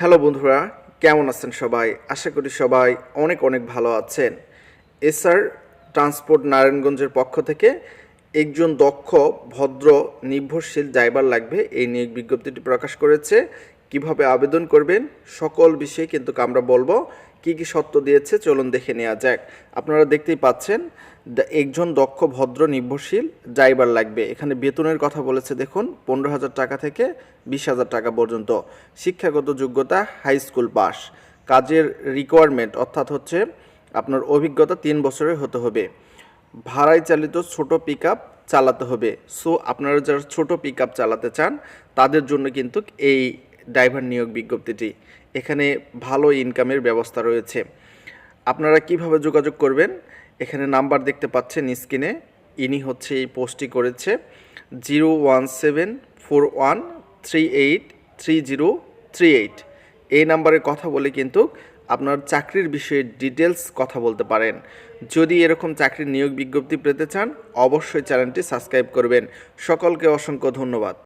Hello বন্ধুরা, কেমন আছেন সবাই? আশা করি সবাই অনেক অনেক ভালো আছেন। এসআর ট্রান্সপোর্ট নারায়ণগঞ্জের পক্ষ থেকে একজন দক্ষ, ভদ্র, নির্ভরশীল ড্রাইভার লাগবে। এই নিয়োগ বিজ্ঞপ্তিটি প্রকাশ করেছে। কীভাবে আবেদন করবেন? সকল বিষয়ে কিন্তু আমরা বলব। কি কি সত্য দিয়েছে? চলুন দেখে নেওয়া যাক। আপনারা দেখতেই পাচ্ছেন একজন দক্ষ, ভদ্র, নির্ভরশীল ড্রাইভার লাগবে। এখানে বেতনের কথা বলেছে, দেখুন, পনেরো হাজার টাকা থেকে বিশ হাজার টাকা পর্যন্ত। শিক্ষাগত যোগ্যতা, হাই স্কুল পাস। কাজের রিকোয়ারমেন্ট অর্থাৎ হচ্ছে আপনার অভিজ্ঞতা তিন বছরের হতে হবে। ভাড়ায় চালিত ছোট পিক চালাতে হবে। সো আপনারা যারা ছোট পিক চালাতে চান, তাদের জন্য কিন্তু এই ড্রাইভার নিয়োগ বিজ্ঞপ্তিটি। এখানে ভালো ইনকামের ব্যবস্থা রয়েছে। আপনারা কীভাবে যোগাযোগ করবেন? এখানে নাম্বার দেখতে পাচ্ছেন স্ক্রিনে ইনি হচ্ছে এই পোস্টটি করেছে। Zero one seven four one three eight three zero three eight এই নাম্বারে কথা বলে কিন্তু আপনার চাকরির বিষয়ে ডিটেলস কথা বলতে পারেন। যদি এরকম চাকরির নিয়োগ বিজ্ঞপ্তি পেতে চান, অবশ্যই চ্যানেলটি সাবস্ক্রাইব করবেন। সকলকে অসংখ্য ধন্যবাদ।